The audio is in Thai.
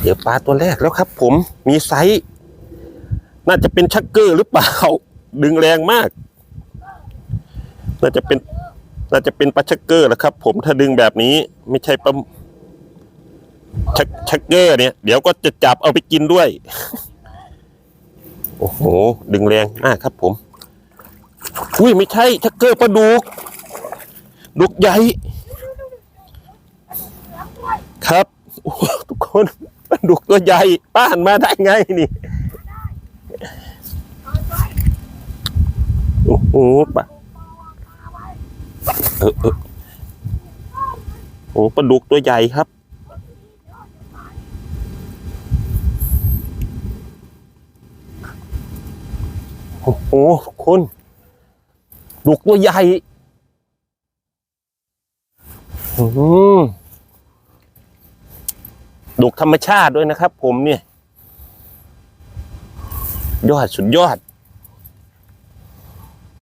เดี๋ยวปลาตัวแรกแล้วครับ ผมมีไซส์น่าจะเป็นชักเกอร์หรือเปล่า ดึงแรงมาก น่าจะเป็น น่าจะเป็นปลาชักเกอร์แหละครับ ผมถ้าดึงแบบนี้ไม่ใช่ปลาชักชักเกอร์เนี่ย เดี๋ยวก็จะจับเอาไปกินด้วย โอ้โห ดึงแรงมากครับ ผม อุ้ยไม่ใช่ชักเกอร์ปลาดุกดุกใหญ่ครับโอ้ทุกคน ปลาดุกตัวใหญ่ป้านมาได้ไงนี่โอ้โหปลาเออเออโอ้ปลาดุกตัวใหญ่ครับโอ้โหทุกคนดุกตัวใหญ่อืม ดุกธรรมชาติด้วยนะครับ ผมเนี่ย ยอดสุดยอด